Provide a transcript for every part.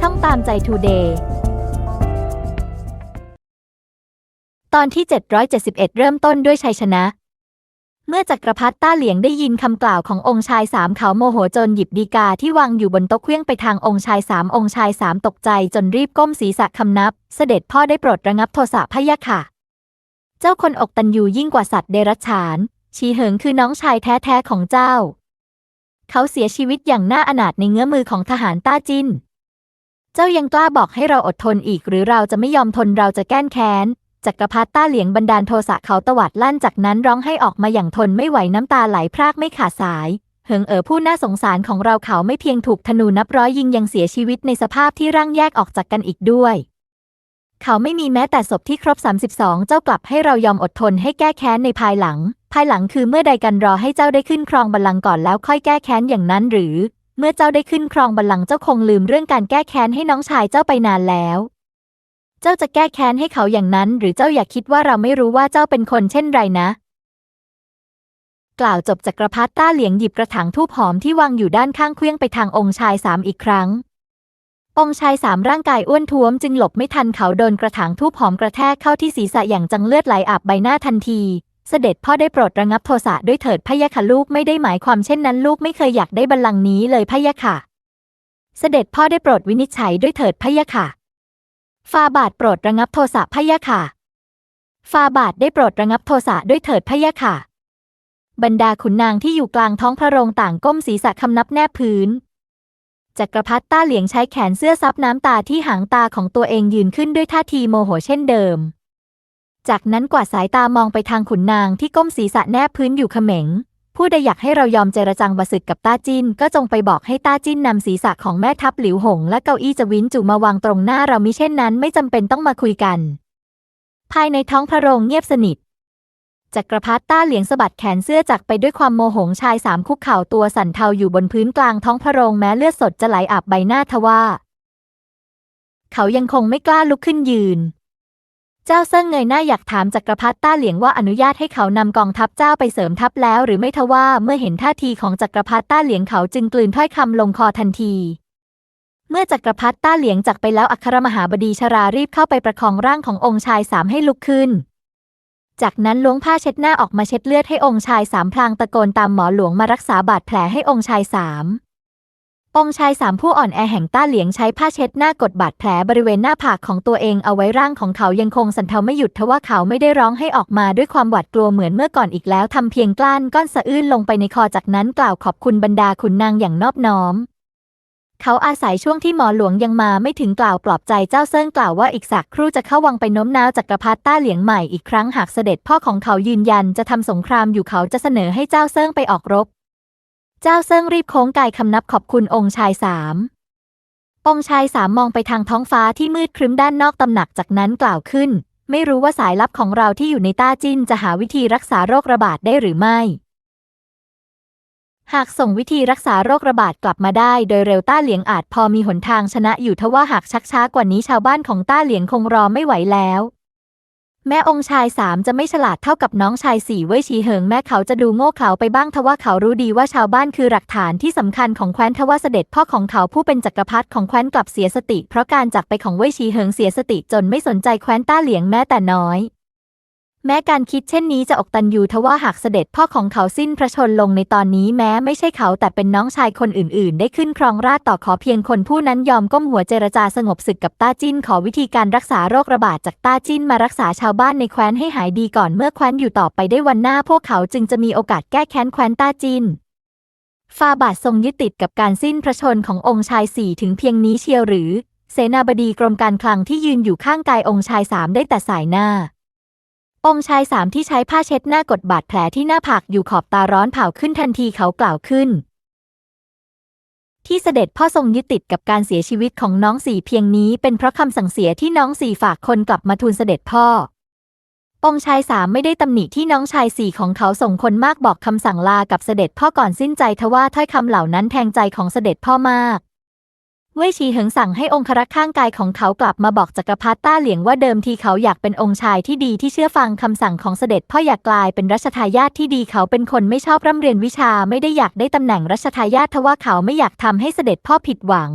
ช่องตามใจทูเดย์ตอนที่ 771 เริ่มต้นด้วยชัยชนะ เมื่อจักรพรรดิต้าเหลียงได้ยินคำกล่าวขององค์ชายสามเขาโมโหจนหยิบดีกาที่วางอยู่บนโต๊ะเคลื่องไปทางองค์ชายสามองค์ชายสามตกใจจนรีบก้มศีรษะคำนับ เสด็จพ่อได้โปรดระงับโทสะพะยะค่ะ เจ้าคนอกตันยูยิ่งกว่าสัตว์เดรัจฉาน ชีเหิงคือน้องชายแท้ๆของเจ้า เขาเสียชีวิตอย่างน่าอนาถในเงื้อมือของทหารต้าจิน เจ้ายังกล้าบอกให้เราอดทนอีก หรือเราจะไม่ยอมทนเราจะแก้นแค้นจักรพรรดิต้าเหลียงบันดาลโทสะเขาตวัดลั่นจากนั้นร้องให้ออกมาอย่างทนไม่ไหวน้ำตาไหลพรากไม่ขาดสาย เหิงเอ๋อผู้น่าสงสารของเราเขาไม่เพียงถูกธนูนับร้อยยิงยังเสียชีวิตในสภาพที่ร่างแยกออกจากกันอีกด้วย เขาไม่มีแม้แต่ศพที่ครบ 32 เจ้ากลับให้เรายอมอดทนให้แก้แค้นในภายหลัง ภายหลังคือเมื่อใดกันรอให้เจ้าได้ขึ้นครองบัลลังก์ก่อนแล้วค่อยแก้แค้นอย่างนั้นหรือ เมื่อเจ้าได้ขึ้นครองบัลลังก์เจ้าคงลืมเรื่องการแก้แค้นให้น้องชายเจ้าไปนานแล้ว เจ้าจะแก้แค้นให้เขาอย่างนั้น หรือเจ้าอยากคิดว่าเราไม่รู้ว่าเจ้าเป็นคนเช่นไรนะ กล่าวจบจักรพรรดิต้าเหลียงหยิบกระถางทูบหอมที่วางอยู่ด้านข้างเคลื่องไปทางองค์ชายสามอีกครั้ง องค์ชายสามร่างกายอ้วนท้วมจึงหลบไม่ทันเขาโดนกระถางทูบหอมกระแทกเข้าที่ศีรษะอย่างจังเลือดไหลอาบใบหน้าทันที เสด็จพ่อได้โปรดระงับโทสะด้วยเถิดพะยะค่ะลูกไม่ได้หมายความเช่นนั้นลูกไม่เคยอยากได้บัลลังก์นี้เลยพะยะค่ะ เสด็จพ่อได้โปรดวินิจฉัยด้วยเถิดพะยะค่ะฟาบาทโปรดระงับโทสะพะยะค่ะฟาบาทได้โปรดระงับโทสะด้วยเถิดพะยะค่ะ บรรดาขุนนางที่อยู่กลางท้องพระโรงต่างก้มศีรษะคำนับแนบพื้นจักรพรรดิต้าเหลียงใช้แขนเสื้อซับน้ำตาที่หางตาของตัวเองยืนขึ้นด้วยท่าทีโมโหเช่นเดิม จากนั้นกวาดสายตามองไปทางขุนนางที่ก้มศีรษะแนบพื้นอยู่เขม็งผู้ใดอยากให้เรายอมเจรจังบะสึกกับต้าจิ้น ก็จงไปบอกให้ต้าจิ้นนำศีรษะของแม่ทัพหลิวหง และเก้าอี้จะวินจูมาวางตรงหน้าเรามิเช่นนั้น ไม่จำเป็นต้องมาคุยกัน ภายในท้องพระโรงเงียบสนิทจักรพรรดิต้าเหลียงสะบัดแขนเสื้อจักไปด้วยความโมโหชายสามคุกเข่าตัวสั่นเทาอยู่บนพื้นกลางท้องพระโรงแม้เลือดสดจะไหลอาบใบหน้าทว่า เขายังคงไม่กล้าลุกขึ้นยืน จ้าเซิ่งเงยหน้าอยากถามจักรพรรดิต้าเหลียงว่าอนุญาตให้เขานำกองทัพเจ้าไปเสริมทัพแล้วหรือไม่ทว่าเมื่อเห็นท่าทีของจักรพรรดิต้าเหลียงเขาจึงกลืนถ้อยคำลงคอทันที เมื่อจักรพรรดิต้าเหลียงจากไปแล้วอัครมหาบดีชรารีบเข้าไปประคองร่างขององค์ชายสามให้ลุกขึ้น จากนั้นล้วงผ้าเช็ดหน้าออกมาเช็ดเลือดให้องค์ชายสามพลางตะโกนตามหมอหลวงมารักษาบาดแผลให้องค์ชายสาม องชายสามผู้อ่อนแอแห่งต้าเหลียงใช้ผ้าเช็ดหน้ากดบาดแผลบริเวณหน้าผากของตัวเองเอาไว้ร่างของเขายังคงสั่นเทาไม่หยุดทว่าเขาไม่ได้ร้องให้ออกมาด้วยความหวาดกลัวเหมือนเมื่อก่อนอีกแล้วทำเพียงกลั้นก้อนสะอื้นลงไปในคอจากนั้นกล่าวขอบคุณบรรดาขุนนางอย่างนอบน้อม เขาอาศัยช่วงที่หมอหลวงยังมาไม่ถึงกล่าวปลอบใจเจ้าเซิ่งกล่าวว่าอีกสักครู่จะเข้าวังไปโน้มน้าวจักรพรรดิต้าเหลียงใหม่อีกครั้งหากเสด็จพ่อของเขายืนยันจะทำสงครามอยู่เขาจะเสนอให้เจ้าเซิ่งไปออกรบ เจ้าเซิงรีบโค้งกายคำนับขอบคุณองค์ชายสามองค์ชายสามมองไปทางท้องฟ้าที่มืดครึ้มด้านนอกตำหนักจากนั้นกล่าวขึ้น ไม่รู้ว่าสายลับของเราที่อยู่ในต้าจิ้นจะหาวิธีรักษาโรคระบาดได้หรือไม่ หากส่งวิธีรักษาโรคระบาดกลับมาได้โดยเร็วต้าเหลียงอาจพอมีหนทางชนะอยู่ทว่าหากชักช้ากว่านี้ชาวบ้านของต้าเหลียงคงรอไม่ไหวแล้ว แม่องค์ชายสามจะไม่ฉลาดเท่ากับน้องชายสี่เว่ยชีเหิงแม้เขาจะดูโง่เขลาไปบ้างทว่าเขารู้ดีว่าชาวบ้านคือหลักฐานที่สำคัญของแคว้นทว่าเสด็จพ่อของเขาผู้เป็นจักรพรรดิของแคว้นกลับเสียสติ เพราะการจากไปของเว่ยชีเหิงเสียสติจนไม่สนใจแคว้นต้าเหลียงแม้แต่น้อย แม้การคิดเช่นนี้จะอกตันยูทว่าหากเสด็จพ่อของเขาสิ้นพระชนลงในตอนนี้แม้ไม่ใช่เขาแต่เป็นน้องชายคนอื่นๆ ได้ขึ้นครองราชต่อขอเพียงคนผู้นั้นยอมก้มหัวเจรจาสงบศึกกับต้าจิ้นขอวิธีการรักษาโรคระบาดจากต้าจิ้นมารักษาชาวบ้านในแคว้นให้หายดีก่อนเมื่อแคว้นอยู่ต่อไปได้วันหน้าพวกเขาจึงจะมีโอกาสแก้แค้นแคว้นต้าจิ้นฟาบาททรงยึดติดกับการสิ้นพระชนขององค์ชายสี่ถึงเพียงนี้เชียวหรือ เสนาบดีกรมการคลังที่ยืนอยู่ข้างกายองค์ชายสามได้แต่สายหน้า องชายสามที่ใช้ผ้าเช็ดหน้ากดบาดแผลที่หน้าผากอยู่ขอบตาร้อนเผาขึ้นทันทีเขากล่าวขึ้น ที่เสด็จพ่อทรงยึดติดกับการเสียชีวิตของน้องสี่เพียงนี้เป็นเพราะคำสั่งเสียที่น้องสี่ฝากคนกลับมาทูลเสด็จพ่อองชายสามไม่ได้ตำหนิที่น้องชายสี่ของเขาส่งคนมากบอกคำสั่งลากับเสด็จพ่อก่อนสิ้นใจทว่าถ้อยคำเหล่านั้นแทงใจของเสด็จพ่อมาก เว่ยชีเหิงสั่งให้องครักษ์ข้างกายของเขากลับมาบอกจักรพรรดิต้าเหลียงว่าเดิมทีเขาอยากเป็นองค์ชายที่ดีที่เชื่อฟังคำสั่งของเสด็จพ่ออยากกลายเป็นรัชทายาทที่ดีเขาเป็นคนไม่ชอบร่ำเรียนวิชาไม่ได้อยากได้ตำแหน่งรัชทายาททว่าเขาไม่อยากทำให้เสด็จพ่อผิดหวัง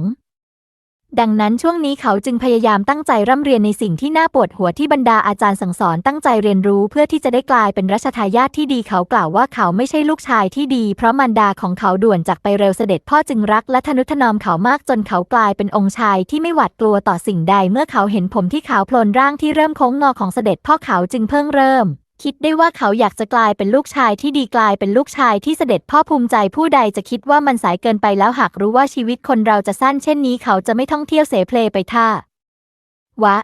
ดังนั้นช่วงนี้เขาจึงพยายามตั้งใจร่ำเรียนในสิ่งที่น่าปวดหัวที่บรรดาอาจารย์สั่งสอนตั้งใจเรียนรู้เพื่อที่จะได้กลายเป็นรัชทายาทที่ดีเขากล่าวว่าเขาไม่ใช่ลูกชายที่ดี เพราะมารดาของเขาด่วนจากไปเร็วเสด็จพ่อจึงรักและทนุถนอมเขามากจนเขากลายเป็นองค์ชายที่ไม่หวาดกลัวต่อสิ่งใด เมื่อเขาเห็นผมที่ขาวโพลนร่างที่เริ่มโค้งงอของเสด็จพ่อเขาจึงเพิ่งเริ่ม คิดได้ว่าเขาอยากจะกลายเป็นลูกชายที่ดีกลายเป็นลูกชายที่เสด็จพ่อภูมิใจผู้ใดจะคิดว่ามันสายเกินไปแล้วหากรู้ว่าชีวิตคนเราจะสั้นเช่นนี้เขาจะไม่ท่องเที่ยวเสเพลไปท่า วะ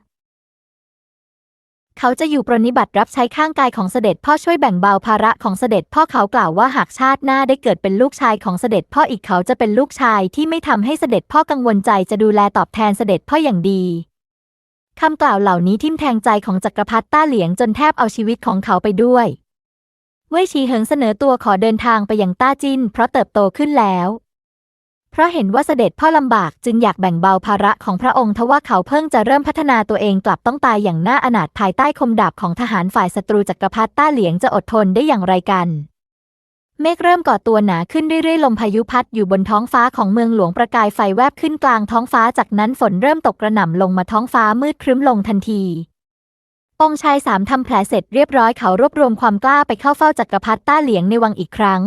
เขาจะอยู่ปรนนิบัติรับใช้ข้างกายของเสด็จพ่อช่วยแบ่งเบาภาระของเสด็จพ่อเขากล่าวว่าหากชาติหน้าได้เกิดเป็นลูกชายของเสด็จพ่ออีกเขาจะเป็นลูกชายที่ไม่ทำให้เสด็จพ่อกังวลใจจะดูแลตอบแทนเสด็จพ่ออย่างดี คำกล่าวเหล่านี้ทิ่มแทงใจของจักรพรรดิต้าเหลียงจนแทบเอาชีวิตของเขาไปด้วย เว่ยชีเหิงเสนอตัวขอเดินทางไปยังต้าจินเพราะเติบโตขึ้นแล้ว เพราะเห็นว่าเสด็จพ่อลำบากจึงอยากแบ่งเบาภาระของพระองค์ทว่าเขาเพิ่งจะเริ่มพัฒนาตัวเองกลับต้องตายอย่างน่าอนาถภายใต้คมดาบของทหารฝ่ายศัตรูจักรพรรดิต้าเหลียงจะอดทนได้อย่างไรกัน เมฆเริ่มก่อตัวหนาขึ้นเรื่อยๆ ลมพายุพัดอยู่บนท้องฟ้าของเมืองหลวงประกายไฟแวบขึ้นกลางท้องฟ้าจากนั้นฝนเริ่มตกกระหน่ำลงมาท้องฟ้ามืดครึ้มลงทันทีองชายสามทำแผลเสร็จเรียบร้อยเขารวบรวมความกล้าไปเข้าเฝ้าจักรพรรดิต้าเหลียงในวังอีกครั้ง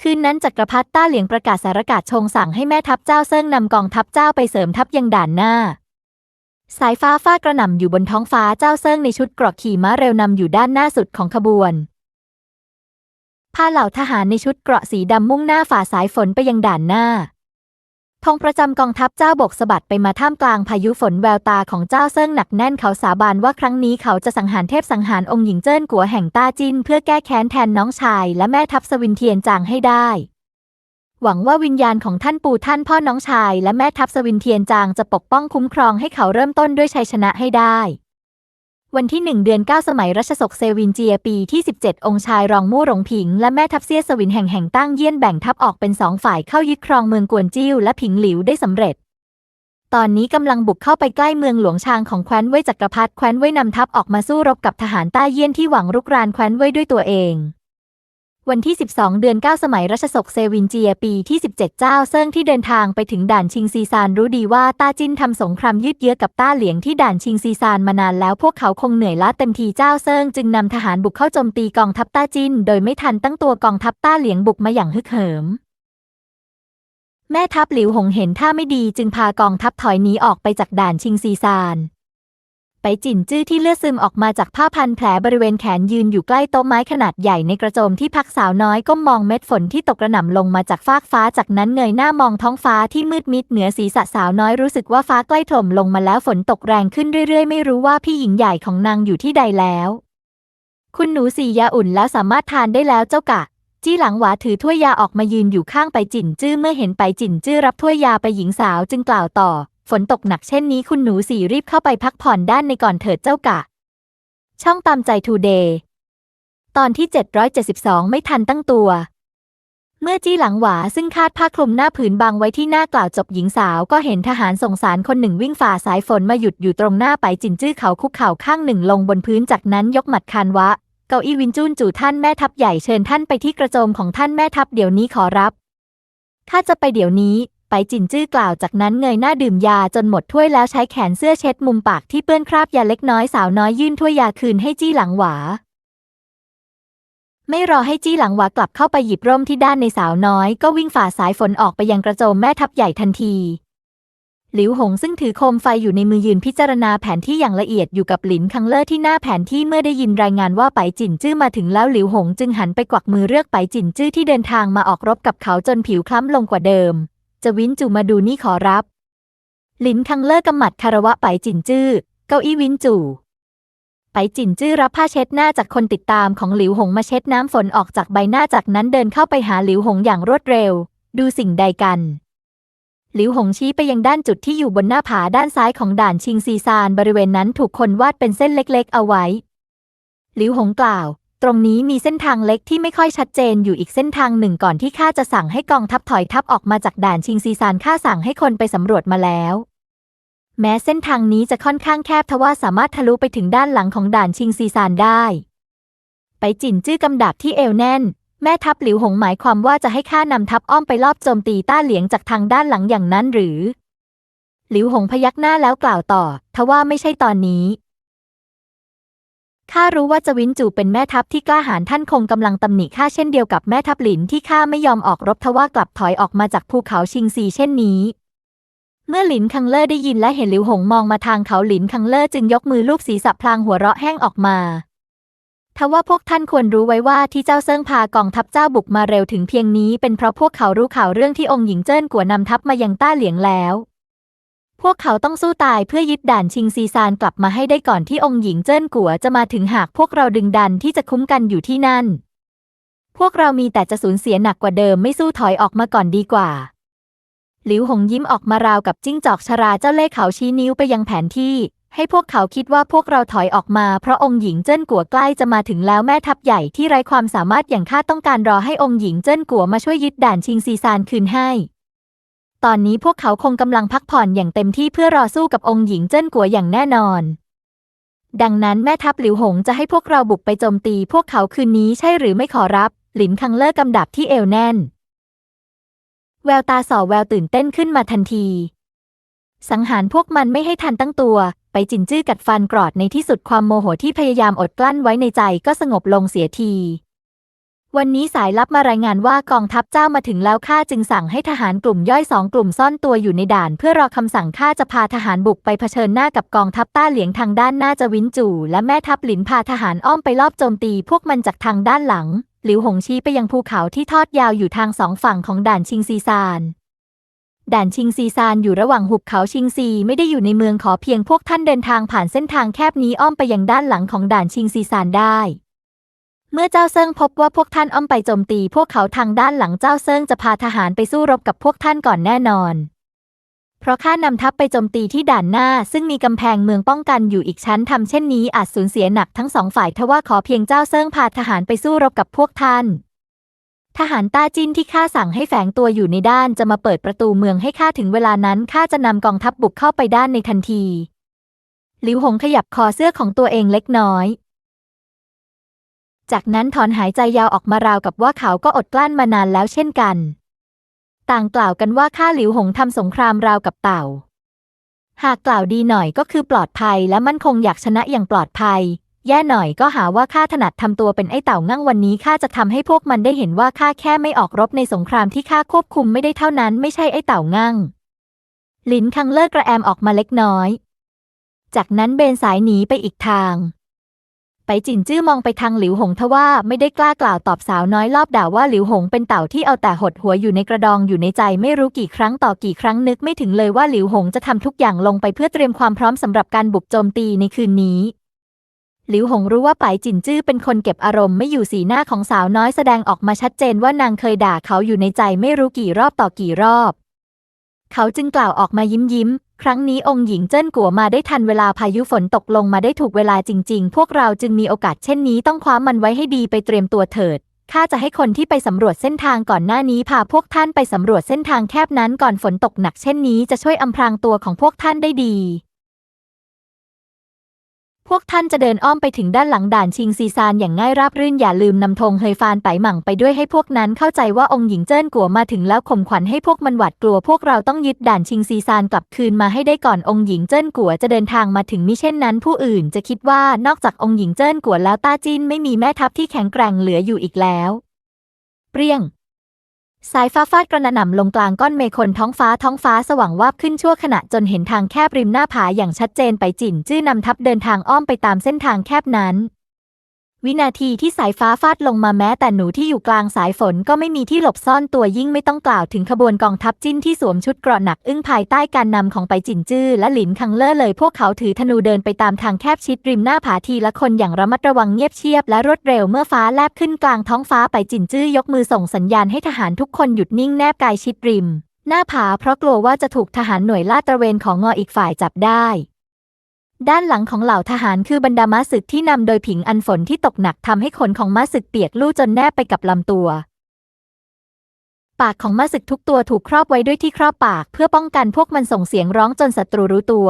คืนนั้นจักรพรรดิต้าเหลียงประกาศสารกาศชงสั่งให้แม่ทัพเจ้าเซิ่งนำกองทัพเจ้าไปเสริมทัพยังด่านหน้า สายฟ้าฟาดกระหน่ำอยู่บนท้องฟ้าเจ้าเซิ่งในชุดเกราะขี่ม้าเร็วนำอยู่ด้านหน้าสุดของขบวน พาเหล่าทหารในชุดเกราะสีดำมุ่งหน้าฝ่าสายฝนไปยังด่านหน้าธงประจำกองทัพเจ้าบกสะบัดไปมาท่ามกลางพายุฝนแววตาของเจ้าเซิ่งหนักแน่นเขาสาบานว่าครั้งนี้เขาจะสังหารเทพสังหารองค์หญิงเจิ้นกัวแห่งต้าจินเพื่อแก้แค้นแทนน้องชายและแม่ทัพสวินเทียนจางให้ได้ หวังว่าวิญญาณของท่านปู่ท่านพ่อน้องชาย และแม่ทัพสวินเทียนจางจะปกป้องคุ้มครองให้เขาเริ่มต้นด้วยชัยชนะให้ได้ วันที่หนึ่งเดือนเก้าสมัยรัชศกเซวินเจียปีที่ 17 องค์ชายรองมู่หลงผิง และแม่ทัพเซียสวินแห่งแห่งตั้งเยี่ยนแบ่งทัพออกเป็นสองฝ่ายเข้ายึดครองเมืองกวนจิ้วและผิงหลิวได้สำเร็จ ตอนนี้กำลังบุกเข้าไปใกล้เมืองหลวงชางของแคว้นเว่ยจักรพรรดิแคว้นเว่ยนำทัพออกมาสู้รบกับทหารต้าเยี่ยนที่หวังรุกรานแคว้นเว่ยด้วยตัวเอง วันที่ 12 เดือน 9 สมัยรัชศกเซวินเจียปีที่ 17 เจ้าเซิงที่เดินทางไปถึงด่านชิงซีซานรู้ดีว่าต้าจินทำสงครามยืดเยื้อกับต้าเหลียงที่ด่านชิงซีซานมานานแล้วพวกเขาคงเหนื่อยล้าเต็มทีเจ้าเซิงจึงนำทหารบุกเข้าโจมตีกองทัพต้าจินโดยไม่ทันตั้งตัวกองทัพต้าเหลียงบุกมาอย่างฮึกเหิมแม่ทัพหลิวหงเห็นท่าไม่ดีจึงพากองทัพถอยหนีออกไปจากด่านชิงซีซาน ไปจินจื้อที่เลือดซึมออกมาจากผ้าพันแผลบริเวณแขนยืนอยู่ใกล้โต๊ะไม้ขนาดใหญ่ในกระโจมที่พักสาวน้อยก้มมองเม็ดฝนที่ตกกระหน่ำลงมาจากฟากฟ้าจากนั้นเงยหน้ามองท้องฟ้าที่มืดมิดเหนือศีรษะสาวน้อยรู้สึกว่าฟ้าใกล้ถล่มลงมาแล้วฝนตกแรงขึ้นเรื่อยๆ ไม่รู้ว่าพี่หญิงใหญ่ของนางอยู่ที่ใดแล้ว คุณหนูสียาอุ่นแล้วสามารถทานได้แล้วเจ้ากะจี้หลังหวาถือถ้วยยาออกมายืนอยู่ข้างไปจินจื้อเมื่อเห็นไปจินจื้อรับถ้วยยาไปหญิงสาวจึงกล่าวต่อ ฝนตกหนักเช่นนี้คุณหนูสี่รีบเข้าไปพักผ่อนด้านในก่อนเถิดเจ้ากะ ช่องตามใจทูเดย์ตอนที่ 772 ไม่ทันตั้งตัว เมื่อจี้หลังหวาซึ่งคาดผ้าคลุมหน้าผืนบางไว้ที่หน้ากล่าวจบหญิงสาวก็เห็นทหารส่งสารคนหนึ่งวิ่งฝ่าสายฝนมาหยุดอยู่ตรงหน้าไปจินจื้อเขาคุกเข่าข้างหนึ่งลงบนพื้นจากนั้นยกหมัดคานวะ เก้าอี้วินจุนจู่ท่านแม่ทัพใหญ่เชิญท่านไปที่กระโจมของท่านแม่ทัพเดี๋ยวนี้ขอรับข้าจะไปเดี๋ยวนี้ ไปจินจื้อกล่าวจากนั้นเงยหน้าดื่มยาจนหมดถ้วยแล้วใช้แขนเสื้อเช็ดมุมปากที่เปื้อนคราบยาเล็กน้อยสาวน้อยยื่นถ้วยยาคืนให้จี้หลังหวา ไม่รอให้จี้หลังหวากลับเข้าไปหยิบร่มที่ด้านในสาวน้อย ก็วิ่งฝ่าสายฝนออกไปยังกระโจมแม่ทัพใหญ่ทันทีหลิวหงซึ่งถือโคมไฟอยู่ในมือยืนพิจารณาแผนที่อย่างละเอียดอยู่กับหลินคังเลอร์ที่หน้าแผนที่เมื่อได้ยินรายงานว่าไปจินจื้อมาถึงแล้วหลิวหงจึงหันไปกวักมือเรียกไปจินจื้อที่เดินทางมาออกรบกับเขาจนผิวคล้ำลงกว่าเดิม จะวินจูมาดูนี่ขอรับ หลินคังเลอร์กำหมัดคารวะไปจินจื้อ เก้าอี้วินจูไปจินจื้อรับผ้าเช็ดหน้าจากคนติดตามของหลิวหงมาเช็ดน้ำฝนออกจากใบหน้าจากนั้นเดินเข้าไปหาหลิวหงอย่างรวดเร็ว ดูสิ่งใดกัน หลิวหงชี้ไปยังด้านจุดที่อยู่บนหน้าผาด้านซ้ายของด่านชิงซีซานบริเวณนั้นถูกคนวาดเป็นเส้นเล็กๆ เอาไว้ หลิวหงกล่าว ตรงนี้มีเส้นทางเล็กที่ไม่ค่อยชัดเจนอยู่อีกเส้นทางหนึ่งก่อนที่ข้าจะสั่งให้กองทัพถอยทัพออกมาจากด่านชิงซีซานข้าสั่งให้คนไปสำรวจมาแล้ว แม้เส้นทางนี้จะค่อนข้างแคบทว่าสามารถทะลุไปถึงด้านหลังของด่านชิงซีซานได้ ไปจินจื้อกำดับที่เอวแน่น แม่ทัพหลิวหงหมายความว่าจะให้ข้านำทัพอ้อมไปลอบโจมตีต้าเหลียงจากทางด้านหลังอย่างนั้นหรือ หลิวหงพยักหน้าแล้วกล่าวต่อ ทว่าไม่ใช่ตอนนี้ ข้ารู้ว่าจวินจูเป็นแม่ทัพที่กล้าหาญท่านคงกำลังตำหนิข้าเช่นเดียวกับแม่ทัพหลินที่ข้าไม่ยอมออกรบทว่ากลับถอยออกมาจากภูเขาชิงซีเช่นนี้ เมื่อหลินคังเลอร์ได้ยินและเห็นหลิวหงมองมาทางเขาหลินคังเลอร์จึงยกมือลูบศีรษะพลางหัวเราะแห้งออกมาทว่าพวกท่านควรรู้ไว้ว่าที่เจ้าเซิงพากองทัพเจ้าบุกมาเร็วถึงเพียงนี้ เป็นเพราะพวกเขารู้ข่าวเรื่องที่องค์หญิงเจิ้นกัวนำทัพมายังต้าเหลียงแล้ว พวกเขาต้องสู้ตายเพื่อยึดด่านชิงซีซานกลับมาให้ได้ก่อนที่องค์หญิงเจิ้นกัวจะมาถึงหากพวกเราดึงดันที่จะคุ้มกันอยู่ที่นั่น พวกเรามีแต่จะสูญเสียหนักกว่าเดิมไม่สู้ถอยออกมาก่อนดีกว่า หลิวหงยิ้มออกมาราวกับจิ้งจอกชราเจ้าเล่ห์เขาชี้นิ้วไปยังแผนที่ ให้พวกเขาคิดว่าพวกเราถอยออกมาเพราะองค์หญิงเจิ้นกัวใกล้จะมาถึงแล้วแม่ทัพใหญ่ที่ไร้ความสามารถอย่างข้าต้องการรอให้องค์หญิงเจิ้นกัวมาช่วยยึดด่านชิงซีซานคืนให้ ตอนนี้พวกเขาคงกำลังพักผ่อนอย่างเต็มที่เพื่อรอสู้กับองค์หญิงเจิ้นกัวอย่างแน่นอน ดังนั้นแม่ทัพหลิวหงจะให้พวกเราบุกไปโจมตีพวกเขาคืนนี้ใช่หรือไม่ขอรับ หลินคังเล่อกำดับที่เอวแน่น แววตาส่อแววตื่นเต้นขึ้นมาทันที สังหารพวกมันไม่ให้ทันตั้งตัว ไปจินจื้อกัดฟันกรอดในที่สุดความโมโหที่พยายามอดกลั้นไว้ในใจก็สงบลงเสียที วันนี้สายลับมารายงานว่ากองทัพเจ้ามาถึงแล้วข้าจึงสั่งให้ทหารกลุ่มย่อยสองกลุ่มซ่อนตัวอยู่ในด่าน เพื่อรอคำสั่งข้าจะพาทหารบุกไปเผชิญหน้ากับกองทัพต้าเหลียงทางด้านหน้าจะวินจู่ และแม่ทัพหลินพาทหารอ้อมไปลอบโจมตีพวกมันจากทางด้านหลัง หลิวหงชี้ไปยังภูเขาที่ทอดยาวอยู่ทางสองฝั่งของด่านชิงซีซานด่านชิงซีซานอยู่ระหว่างหุบเขาชิงซีไม่ได้อยู่ในเมืองขอเพียงพวกท่านเดินทางผ่านเส้นทางแคบนี้อ้อมไปยังด้านหลังของด่านชิงซีซานได้ เมื่อเจ้าเซิงพบว่าพวกท่านอ้อมไปโจมตีพวกเขาทางด้านหลังเจ้าเซิงจะพาทหารไปสู้รบกับพวกท่านก่อนแน่นอน เพราะข้านำทัพไปโจมตีที่ด่านหน้า ซึ่งมีกำแพงเมืองป้องกันอยู่อีกชั้นทำเช่นนี้อาจสูญเสียหนักทั้งสองฝ่ายทว่าขอเพียงเจ้าเซิงพาทหารไปสู้รบกับพวกท่าน ทหารต้าจินที่ข้าสั่งให้แฝงตัวอยู่ในด้านจะมาเปิดประตูเมืองให้ข้าถึงเวลานั้นข้าจะนำกองทัพบุกเข้าไปด้านในทันทีหลิวหงขยับคอเสื้อของตัวเองเล็กน้อย จากนั้นถอนหายใจยาวออกมาราวกับว่าเขาก็อดกลั้นมานานแล้วเช่นกัน ต่างกล่าวกันว่าข้าหลิวหงทำสงครามราวกับเต่า หากกล่าวดีหน่อยก็คือปลอดภัยและมั่นคงอยากชนะอย่างปลอดภัย แย่หน่อยก็หาว่าข้าถนัดทำตัวเป็นไอ้เต่างั่งวันนี้ข้าจะทำให้พวกมันได้เห็นว่าข้าแค่ไม่ออกรบในสงครามที่ข้าควบคุมไม่ได้เท่านั้นไม่ใช่ไอ้เต่างั่งลินคังเลิกกระแอมออกมาเล็กน้อย จากนั้นเบนสายหนีไปอีกทาง ไปจินจื้อมองไปทางหลิวหงทว่าไม่ได้กล้ากล่าวตอบสาวน้อยรอบด่าว่าหลิวหงเป็นเต่าที่เอาแต่หดหัวอยู่ในกระดองอยู่ในใจไม่รู้กี่ครั้งต่อกี่ครั้งนึกไม่ถึงเลยว่าหลิวหงจะทำทุกอย่างลงไปเพื่อเตรียมความพร้อมสำหรับการบุกโจมตีในคืนนี้หลิวหงรู้ว่าไปจินจื้อเป็นคนเก็บอารมณ์ไม่อยู่สีหน้าของสาวน้อยแสดงออกมาชัดเจนว่านางเคยด่าเขาอยู่ในใจไม่รู้กี่รอบต่อกี่รอบ เขาจึงกล่าวออกมายิ้มยิ้ม ครั้งนี้องค์หญิงเจิ้นกัวมาได้ทันเวลาพายุฝนตกลงมาได้ถูกเวลาจริง ๆ พวกเราจึงมีโอกาสเช่นนี้ต้องคว้ามันไว้ให้ดีไปเตรียมตัวเถิดข้าจะให้คนที่ไปสำรวจเส้นทางก่อนหน้านี้พาพวกท่านไปสำรวจเส้นทางแคบนั้นก่อนฝนตกหนักเช่นนี้จะช่วยอำพรางตัวของพวกท่านได้ดี พวกท่านจะเดินอ้อมไปถึงด้านหลังด่านชิงซีซานอย่างง่ายราบรื่นอย่าลืมนำธงเฮยฟานไปหมั่งไปด้วยให้พวกนั้นเข้าใจว่าองค์หญิงเจิ้นกัวมาถึงแล้วข่มขวัญให้พวกมันหวาดกลัวพวกเราต้องยึดด่านชิงซีซานกลับคืนมาให้ได้ก่อนองค์หญิงเจิ้นกัวจะเดินทางมาถึงมิเช่นนั้น ผู้อื่นจะคิดว่านอกจากองค์หญิงเจิ้นกัวแล้วต้าจินไม่มีแม่ทัพที่แข็งแกร่งเหลืออยู่อีกแล้ว เปรี้ยง สายฟ้าฟาดกระหน่ำลงกลางก้อนเมฆนท้องฟ้าท้องฟ้าสว่างวาบขึ้นชั่วขณะจนเห็นทางแคบริมหน้าผาอย่างชัดเจนไปจิ่น จื้อนำทัพเดินทางอ้อมไปตามเส้นทางแคบนั้น วินาทีที่สายฟ้าฟาดลงมาแม้แต่หนูที่อยู่กลางสายฝนก็ไม่มีที่หลบซ่อนตัวยิ่งไม่ต้องกล่าวถึงขบวนกองทัพจิ้นที่สวมชุดเกราะหนักอึ้งภายใต้การนำของไปจินจื้อและหลินคังเล่เลยพวกเขาถือธนูเดินไปตามทางแคบชิดริมหน้าผาทีละคนอย่างระมัดระวังเงียบเชียบและรวดเร็วเมื่อฟ้าแลบขึ้นกลางท้องฟ้าไปจินจื้อยกมือส่งสัญญาณให้ทหารทุกคนหยุดนิ่งแนบกายชิดริม หน้าผาเพราะกลัวว่าจะถูกทหารหน่วยลาดตระเวนของงออีกฝ่ายจับได้ ด้านหลังของเหล่าทหารคือบรรดาม้าศึกที่นำโดยผิงอันฝนที่ตกหนักทำให้ขนของม้าศึกเปียกลู่จนแนบไปกับลำตัว ปากของม้าศึกทุกตัวถูกครอบไว้ด้วยที่ครอบปาก เพื่อป้องกันพวกมันส่งเสียงร้องจนศัตรูรู้ตัว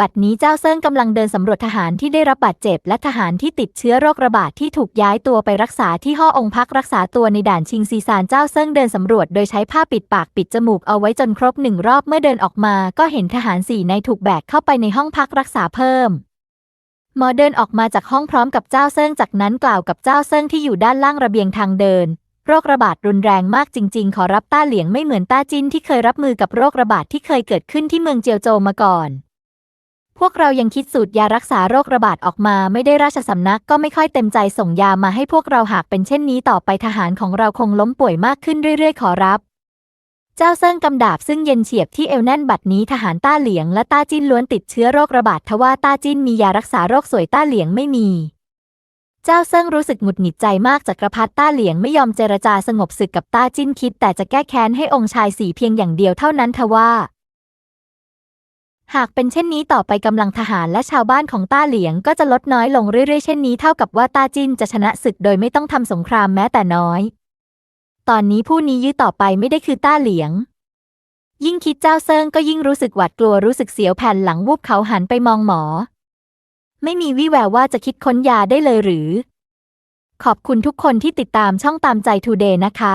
บัดนี้เจ้าเซิงกำลังเดินสำรวจทหารที่ได้รับบาดเจ็บ และทหารที่ติดเชื้อโรคระบาดที่ถูกย้ายตัวไปรักษาที่ห้อองค์พักรักษาตัวในด่านชิงซีซานเจ้าเซิงเดินสำรวจโดยใช้ผ้าปิดปากปิดจมูกเอาไว้จนครบหนึ่งรอบเมื่อเดินออกมา ก็เห็นทหารสี่นายถูกแบกเข้าไปในห้องพักรักษาเพิ่มหมอเดินออกมาจากห้องพร้อมกับเจ้าเซิงจากนั้นกล่าวกับเจ้าเซิงที่อยู่ด้านล่างระเบียงทางเดิน โรคระบาดรุนแรงมากจริง ๆ ขอรับต้าเหลียงไม่เหมือนต้าจินที่เคยรับมือกับโรคระบาดที่เคยเกิดขึ้นที่เมืองเจียวโจวมาก่อน พวกเรายังคิดสูตรยารักษาโรคระบาดออกมาไม่ได้ราชสำนักก็ไม่ค่อยเต็มใจส่งยามาให้พวกเราหากเป็นเช่นนี้ต่อไปทหารของเราคงล้มป่วยมากขึ้นเรื่อยๆ ขอรับ เจ้าเซิงกำดาบซึ่งเย็นเฉียบที่เอวแน่นบัดนี้ทหารต้าเหลียงและต้าจิ้นล้วนติดเชื้อโรคระบาดทว่าต้าจิ้นมียารักษาโรคสวยต้าเหลียงไม่มี เจ้าเซิงรู้สึกหงุดหงิดใจมากจักรพรรดิต้าเหลียงไม่ยอมเจรจาสงบศึกกับต้าจิ้นคิด แต่จะแก้แค้นให้องค์ชายสีเพียงอย่างเดียวเท่านั้นทว่า หากเป็นเช่นนี้ต่อไปกำลังทหารและชาวบ้านของต้าเหลียงก็จะลดน้อยลงเรื่อยๆ เช่นนี้เท่ากับว่าต้าจินจะชนะศึกโดยไม่ต้องทำสงครามแม้แต่น้อย ตอนนี้ผู้นี้ยื้อต่อไปไม่ได้คือต้าเหลียง ยิ่งคิดเจ้าเซิงก็ยิ่งรู้สึกหวาดกลัวรู้สึกเสียวแผ่นหลังวูบเขาหันไปมองหมอ ไม่มีวี่แววว่าจะคิดค้นยาได้เลยหรือ ขอบคุณทุกคนที่ติดตามช่องตามใจทูเดย์นะคะ